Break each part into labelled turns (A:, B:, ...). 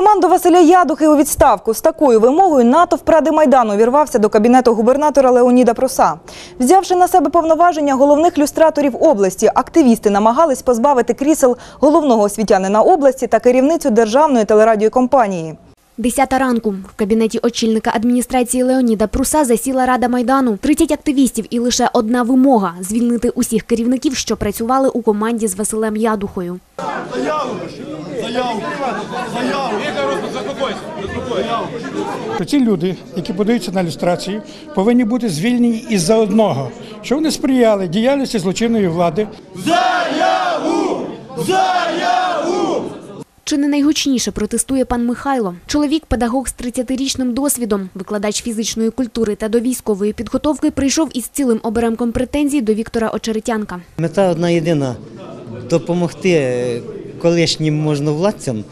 A: Команду Василя Ядухи у відставку з такою вимогою натовп Ради Майдану вірвався до кабінету губернатора Леоніда Пруса. Взявши на себе повноваження головних люстраторів області, активісти намагались позбавити крісел головного освітянина області та керівницю державної телерадіокомпанії.
B: Десята ранку в кабінеті очільника адміністрації Леоніда Пруса засіла Рада Майдану. 30 активістів і лише одна вимога – звільнити усіх керівників, що працювали у команді з Василем Ядухою.
C: То ці люди, які подаються на люстрацію, повинні бути звільнені із-за одного, що вони сприяли? Діяльності злочинної влади,
B: Чи не найгучніше протестує пан Михайло? Чоловік, педагог з 30-річним досвідом, викладач фізичної культури та до військової підготовки, прийшов із цілим оберемком претензій до Віктора Очеретянка.
D: Мета одна єдина допомогти колишнім можновладцям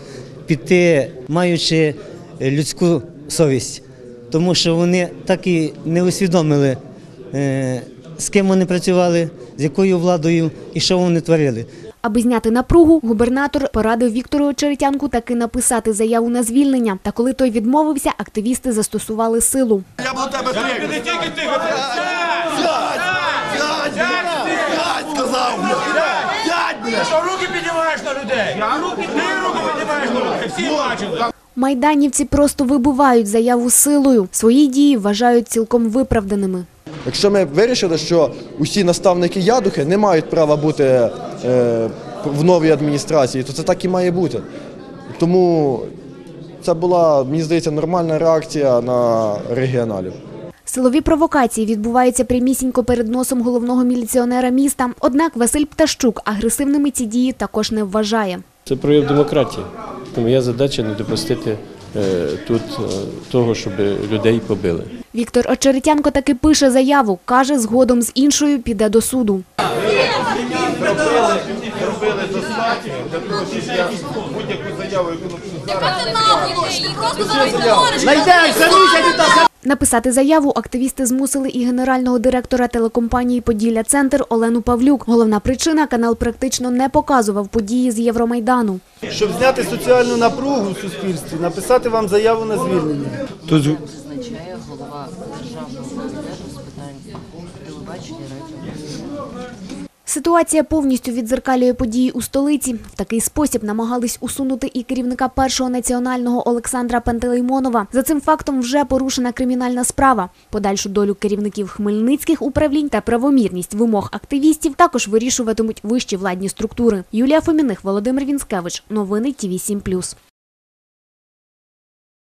D: піти, маючи е, людську совість, тому що вони так і не усвідомили, е, з ким вони працювали, з якою владою і що вони творили.
B: Аби зняти напругу, губернатор порадив Віктору Очеретянку таки написати заяву на звільнення. Та коли той відмовився, активісти застосували силу.
E: Я буду тебе. Не тільки тикати. Сядь! Сядь! Сядь! Сказав! Блядь!
F: Що руки піднімаєш на людей? Я руки Ти руки піднімаєш на людей. Всі бачили.
B: Майданівці просто вибивають заяву силою. Свої дії вважають цілком виправданими.
G: Якщо ми вирішили, що усі наставники ядухи не мають права бути е, в новій адміністрації, то це так і має бути. Тому це була, мені здається, нормальна реакція на регіоналів.
B: Силові провокації відбуваються прямісінько перед носом головного міліціонера міста. Однак Василь Птащук агресивними ці дії також не вважає.
H: Це прояв демократії. Моя задача не допустити е, тут е, того, щоб людей побили.
B: Віктор Очеретянко таки пише заяву. Каже, згодом з іншою піде до суду.
E: Робили достатньо для того, щоб я будь-яку заяву, яку напишу зараз.
B: Написати заяву активісти змусили і генерального директора телекомпанії Поділля Центр Олену Павлюк. Головна причина канал практично не показував події з Євромайдану.
I: Щоб зняти соціальну напругу в суспільстві, написати вам заяву на звільнення.
J: зазначає голова державного комітету з питань телебачення радіо.
B: Ситуація повністю відзеркалює події у столиці. В такий спосіб намагались усунути і керівника першого національного Олександра Пантелеймонова. За цим фактом вже порушена кримінальна справа. Подальшу долю керівників хмельницьких управлінь та правомірність вимог активістів також вирішуватимуть вищі владні структури. Юлія Фоміних, Володимир Вінськевич. Новини ТІВІ 7+.